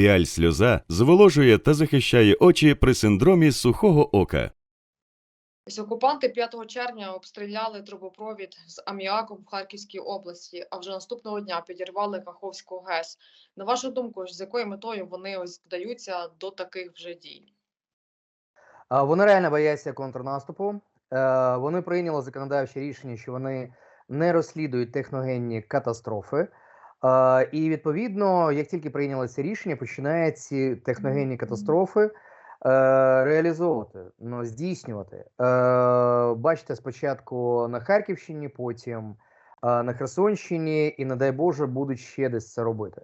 Піаль сльоза зволожує та захищає очі при синдромі сухого ока. Ось окупанти 5 червня обстріляли трубопровід з аміаком в Харківській області, а вже наступного дня підірвали Каховську ГЕС. На вашу думку, з якою метою вони ось вдаються до таких вже дій? Вони реально бояться контрнаступу. Е, Вони прийняли законодавче рішення, що вони не розслідують техногенні катастрофи. Е, І відповідно, як тільки прийняли це рішення, починають ці техногенні катастрофи е, реалізовувати, ну, здійснювати. Е, Бачите, спочатку на Харківщині, потім е, на Херсонщині, і, не дай Боже, будуть ще десь це робити.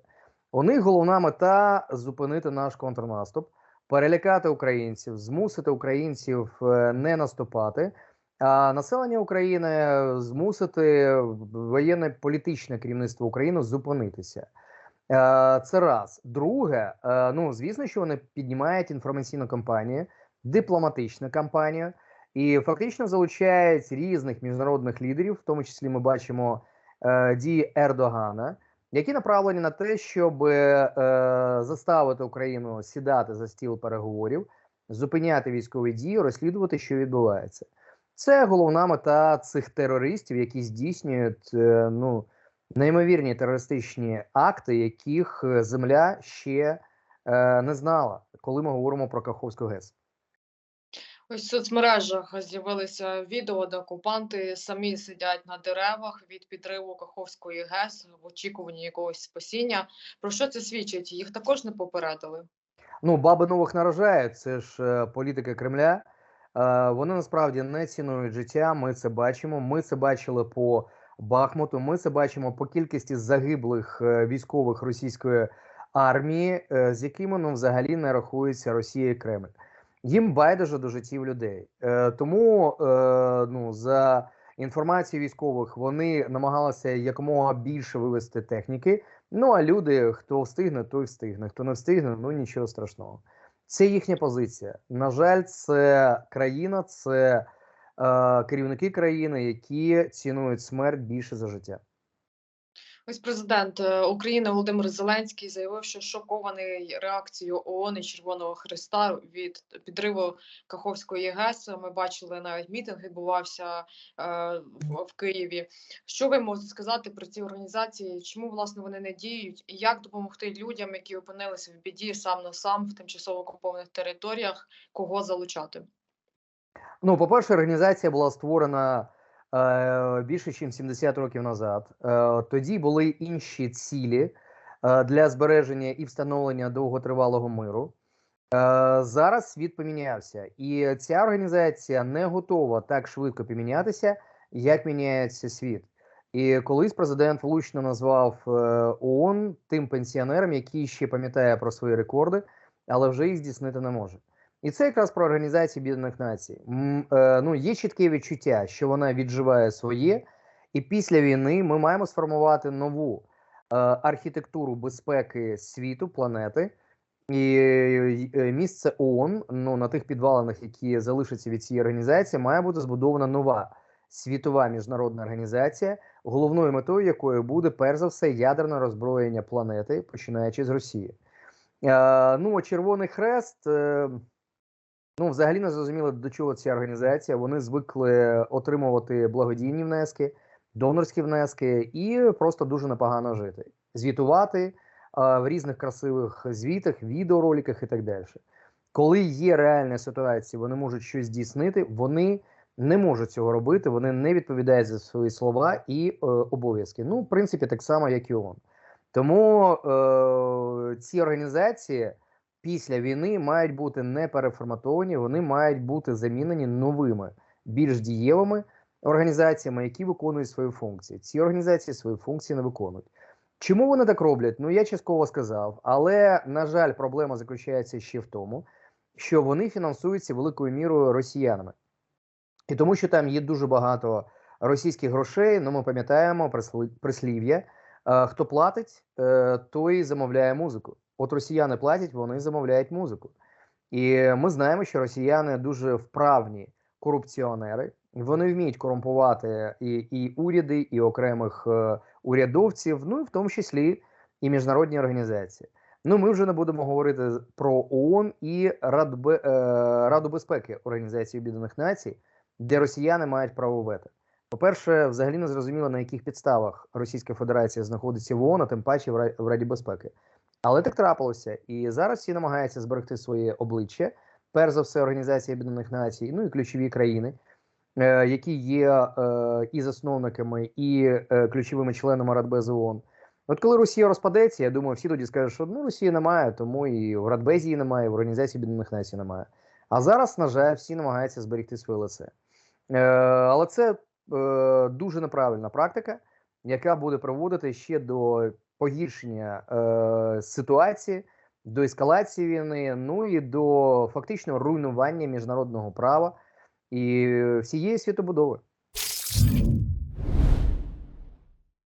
У них головна мета зупинити наш контрнаступ перелякати українців, змусити українців не наступати, населення України змусити воєнне політичне керівництво України зупинитися. Е, Це раз. Друге, е, ну звісно, що вони піднімають інформаційну кампанію, дипломатичну кампанію і фактично залучають різних міжнародних лідерів, в тому числі ми бачимо е, дії Ердогана які направлені на те, щоб заставити Україну сідати за стіл переговорів, зупиняти військові дії, розслідувати, що відбувається. Це головна мета цих терористів, які здійснюють е, ну, неймовірні терористичні акти, яких е, земля ще е, не знала, коли ми говоримо про Каховську ГЕС. Ось в соцмережах з'явилися відео, де окупанти самі сидять на деревах від підриву Каховської ГЕС в очікуванні якогось спасіння. Про що це свідчить? Їх також не попередили. Ну, баби нових нарожають, це ж політика Кремля. Е, вони насправді не цінують життя. Ми це бачимо. Ми це бачили по Бахмуту. Ми це бачимо по кількості загиблих е, військових російської армії, е, з якими ну взагалі не рахується Росія і Кремль. Їм байдуже до життів людей. Тому ну за інформацією військових вони намагалися якомога більше вивести техніки. Ну а люди, хто встигне, той встигне. Хто не встигне, ну нічого страшного. Це їхня позиція. На жаль, це країна, це е, керівники країни, які цінують смерть більше за життя. Ось президент е, України Володимир Зеленський заявив, що шокований реакцією ООН і Червоного Христа від підриву Каховської ГЕС. Ми бачили навіть мітинг відбувався е, в, Києві. Що ви можете сказати про ці організації? Чому власне вони не діють? І як допомогти людям, які опинилися в біді сам на сам в тимчасово окупованих територіях? Кого залучати? Ну, по-перше, організація була створена більше, ніж 70 років назад. Е, тоді були інші цілі е, для збереження і встановлення довготривалого миру. Е, зараз світ помінявся, і ця організація не готова так швидко помінятися, як міняється світ. І колись президент влучно назвав е, ООН тим пенсіонером, який ще пам'ятає про свої рекорди, але вже їх здійснити не може. І це якраз про організацію Об'єднаних Націй. Е, ну, є чітке відчуття, що вона відживає своє, і після війни ми маємо сформувати нову е, архітектуру безпеки світу, планети. І місце ООН, ну на тих підвалинах, які залишаться від цієї організації, має бути збудована нова світова міжнародна організація, головною метою якої буде перш за все ядерне роззброєння планети, починаючи з Росії. Е, ну, Червоний Хрест. Ну, взагалі не зрозуміло, до чого ця організація. Вони звикли отримувати благодійні внески, донорські внески і просто дуже непогано жити, звітувати а, в різних красивих звітах, відеороликах і так далі. Коли є реальна ситуація, вони можуть щось здійснити, вони не можуть цього робити, вони не відповідають за свої слова і е, обов'язки. Ну, в принципі, так само, як і ООН. Тому е, ці організації після війни мають бути не переформатовані, вони мають бути замінені новими, більш дієвими організаціями, які виконують свої функції. Ці організації свої функції не виконують. Чому вони так роблять? Ну я частково сказав, але на жаль, проблема заключається ще в тому, що вони фінансуються великою мірою росіянами, і тому, що там є дуже багато російських грошей. Ну ми пам'ятаємо прислів'я. е, Хто платить, е, той замовляє музику. От росіяни платять, вони замовляють музику. І ми знаємо, що росіяни дуже вправні корупціонери. Вони вміють корумпувати і, і уряди, і окремих е, урядовців, ну і в тому числі і міжнародні організації. Ну, ми вже не будемо говорити про ООН і Радбе, е, Раду безпеки Організації Об'єднаних Націй, де росіяни мають право вето. По-перше, взагалі не зрозуміло, на яких підставах Російська Федерація знаходиться в ООН, а тим паче в Раді безпеки. Але так трапилося. І зараз всі намагаються зберегти своє обличчя. Перш за все, Організація Об'єднаних Націй, ну і ключові країни, е, які є е, і засновниками, і е, ключовими членами Радбезу ООН. От коли Росія розпадеться, я думаю, всі тоді скажуть, що ну Росії немає, тому і в Радбезі її немає, і в Організації Об'єднаних Націй немає. А зараз, на жаль, всі намагаються зберегти своє лице. Е, але це е, дуже неправильна практика, яка буде приводити ще до погіршення е, ситуації, до ескалації війни, ну і до фактичного руйнування міжнародного права і всієї світобудови.